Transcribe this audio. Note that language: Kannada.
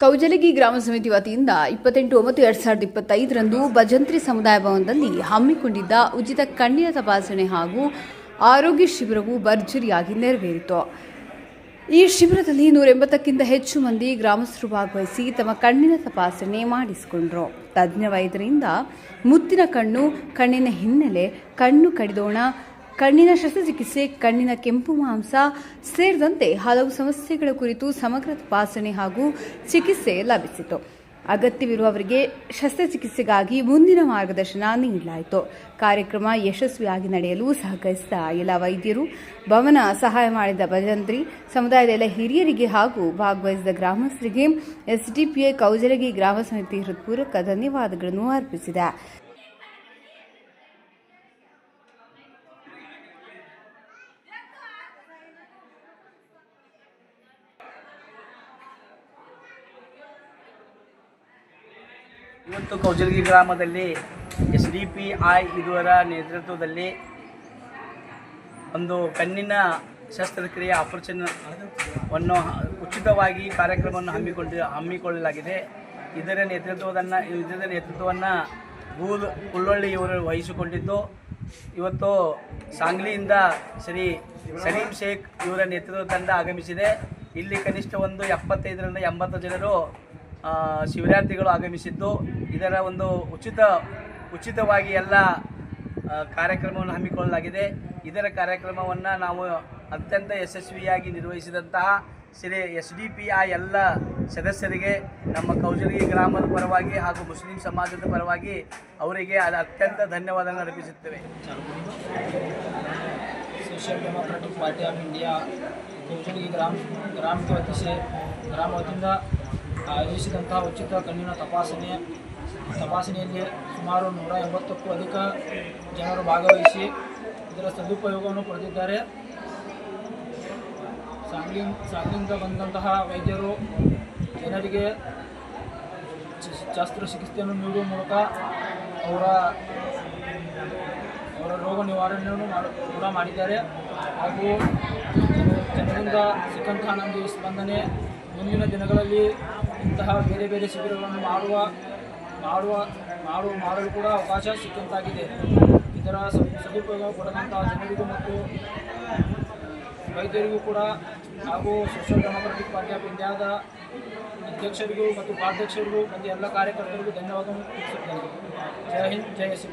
ಕೌಜಲಗಿ ಗ್ರಾಮ ಸಮಿತಿ ವತಿಯಿಂದ ಇಪ್ಪತ್ತೆಂಟು ಒಂಬತ್ತು ಎರಡ್ ಸಾವಿರದ ಇಪ್ಪತ್ತೈದರಂದು ಭಜಂತ್ರಿ ಸಮುದಾಯ ಭವನದಲ್ಲಿ ಹಮ್ಮಿಕೊಂಡಿದ್ದ ಉಚಿತ ಕಣ್ಣಿನ ತಪಾಸಣೆ ಹಾಗೂ ಆರೋಗ್ಯ ಶಿಬಿರವು ಭರ್ಜರಿಯಾಗಿ ನೆರವೇರಿತು. ಈ ಶಿಬಿರದಲ್ಲಿ ನೂರ ಎಂಬತ್ತಕ್ಕಿಂತ ಹೆಚ್ಚು ಮಂದಿ ಗ್ರಾಮಸ್ಥರು ಭಾಗವಹಿಸಿ ತಮ್ಮ ಕಣ್ಣಿನ ತಪಾಸಣೆ ಮಾಡಿಸಿಕೊಂಡರು. ತಜ್ಞ ವೈದ್ಯರಿಂದ ಮುತ್ತಿನ ಕಣ್ಣು, ಕಣ್ಣಿನ ಹಿನ್ನೆಲೆ, ಕಣ್ಣು ಕಡಿದೋಣ ಕಣ್ಣಿನ ಶಸ್ತ್ರಚಿಕಿತ್ಸೆ, ಕಣ್ಣಿನ ಕೆಂಪು ಮಾಂಸ ಸೇರಿದಂತೆ ಹಲವು ಸಮಸ್ಯೆಗಳ ಕುರಿತು ಸಮಗ್ರ ತಪಾಸಣೆ ಹಾಗೂ ಚಿಕಿತ್ಸೆ ಲಭಿಸಿತು. ಅಗತ್ಯವಿರುವವರಿಗೆ ಶಸ್ತ್ರಚಿಕಿತ್ಸೆಗಾಗಿ ಮುಂದಿನ ಮಾರ್ಗದರ್ಶನ ನೀಡಲಾಯಿತು. ಕಾರ್ಯಕ್ರಮ ಯಶಸ್ವಿಯಾಗಿ ನಡೆಯಲು ಸಹಕರಿಸಿದ ಎಲ್ಲ ವೈದ್ಯರು, ಭವನ ಸಹಾಯ ಮಾಡಿದ ಭಜಂತ್ರಿ, ಸಮುದಾಯದ ಎಲ್ಲ ಹಿರಿಯರಿಗೆ ಹಾಗೂ ಭಾಗವಹಿಸಿದ ಗ್ರಾಮಸ್ಥರಿಗೆ ಎಸ್ಡಿಪಿಐ ಕೌಜಲಗಿ ಗ್ರಾಮ ಸಮಿತಿ ಹೃತ್ಪೂರ್ವಕ ಧನ್ಯವಾದಗಳನ್ನು ಅರ್ಪಿಸಿದೆ. ಇವತ್ತು ಕೌಜಲ್ಗಿ ಗ್ರಾಮದಲ್ಲಿ ಎಸ್ ಡಿ ಪಿ ಐ ಇದರ ನೇತೃತ್ವದಲ್ಲಿ ಒಂದು ಕಣ್ಣಿನ ಶಸ್ತ್ರಕ್ರಿಯೆ ಆಪರೇಷನ್ ವನ್ನು ಉಚಿತವಾಗಿ ಕಾರ್ಯಕ್ರಮವನ್ನು ಹಮ್ಮಿಕೊಂಡು ಹಮ್ಮಿಕೊಳ್ಳಲಾಗಿದೆ. ಇದರ ನೇತೃತ್ವವನ್ನು ಇದರ ನೇತೃತ್ವವನ್ನು ಗೂಲ್ ಕುಳ್ಳೊಳ್ಳಿ ಇವರು ವಹಿಸಿಕೊಂಡಿದ್ದು. ಇವತ್ತು ಸಾಂಗ್ಲಿಯಿಂದ ಶ್ರೀ ಸಲೀಂ ಶೇಖ್ ಇವರ ನೇತೃತ್ವ ತಂಡ ಆಗಮಿಸಿದೆ. ಇಲ್ಲಿ ಕನಿಷ್ಠ ಒಂದು ಎಪ್ಪತ್ತೈದರಿಂದ ಎಂಬತ್ತು ಜನರು ಶಿವರಾತ್ರಿಗಳು ಆಗಮಿಸಿದ್ದು. ಇದರ ಒಂದು ಉಚಿತ, ಉಚಿತವಾಗಿ ಎಲ್ಲ ಕಾರ್ಯಕ್ರಮವನ್ನು ಹಮ್ಮಿಕೊಳ್ಳಲಾಗಿದೆ. ಇದರ ಕಾರ್ಯಕ್ರಮವನ್ನು ನಾವು ಅತ್ಯಂತ ಯಶಸ್ವಿಯಾಗಿ ನಿರ್ವಹಿಸಿದಂತಹ ಶ್ರೀ ಎಸ್ ಡಿ ಪಿ, ಆ ಎಲ್ಲ ಸದಸ್ಯರಿಗೆ, ನಮ್ಮ ಕೌಜಲಿಗಿ ಗ್ರಾಮದ ಪರವಾಗಿ ಹಾಗೂ ಮುಸ್ಲಿಂ ಸಮಾಜದ ಪರವಾಗಿ ಅವರಿಗೆ ಅದು ಅತ್ಯಂತ ಧನ್ಯವಾದಗಳನ್ನು ಅರ್ಪಿಸುತ್ತೇವೆ. Social democratic party of India Kaujali ಗ್ರಾಮ ಗ್ರಾಮದ ವತಿಸಿ ಗ್ರಾಮದಿಂದ ಆಯೋಜಿಸಿದಂತಹ ಉಚಿತ ಕಣ್ಣಿನ ತಪಾಸಣೆ, ತಪಾಸಣೆಯಲ್ಲಿ ಸುಮಾರು ನೂರ ಎಂಬತ್ತಕ್ಕೂ ಅಧಿಕ ಜನರು ಭಾಗವಹಿಸಿ ಇದರ ಸದುಪಯೋಗವನ್ನು ಪಡೆದಿದ್ದಾರೆ. ಸಾಂಗ್ಲಿ ಸಾಂಗ್ಲಿಂದ ಬಂದಂತಹ ವೈದ್ಯರು ಜನರಿಗೆ ಶಸ್ತ್ರ ಶಸ್ತ್ರಚಿಕಿತ್ಸೆಯನ್ನು ನೀಡುವ ಮೂಲಕ ಅವರ ಅವರ ರೋಗ ನಿವಾರಣೆಯನ್ನು ಕೂಡ ಮಾಡಿದ್ದಾರೆ. ಹಾಗೂ ಜನ- ಜನರಿಂದ ಸಿಕ್ಕಂತಹ ನಮಗೆ ಸ್ಪಂದನೆ ಮುಂದಿನ ದಿನಗಳಲ್ಲಿ ಇಂತಹ ಬೇರೆ ಬೇರೆ ಶಿಬಿರಗಳನ್ನು ಮಾಡುವ ಮಾಡುವ ಮಾಡುವ, ಮಾಡಲು ಕೂಡ ಅವಕಾಶ ಸಿಕ್ಕಂತಾಗಿದೆ. ಇದರ ಸದುಪಯೋಗ ಪಡೆದಂತಹ ಜನರಿಗೂ ಮತ್ತು ವೈದ್ಯರಿಗೂ ಕೂಡ ಹಾಗೂ ಸೋಷಿಯಲ್ ಡೆಮೋಕ್ರೆಟಿಕ್ ಪಾರ್ಟಿ ಆಫ್ ಇಂಡಿಯಾದ ಅಧ್ಯಕ್ಷರಿಗೂ ಮತ್ತು ಉಪಾಧ್ಯಕ್ಷರಿಗೂ ಮತ್ತು ಎಲ್ಲ ಕಾರ್ಯಕರ್ತರಿಗೂ ಧನ್ಯವಾದವನ್ನು ತಿಳಿಸುತ್ತೇನೆ. ಜೈ ಹಿಂದ್ ಜಯ ಶ್ರೀ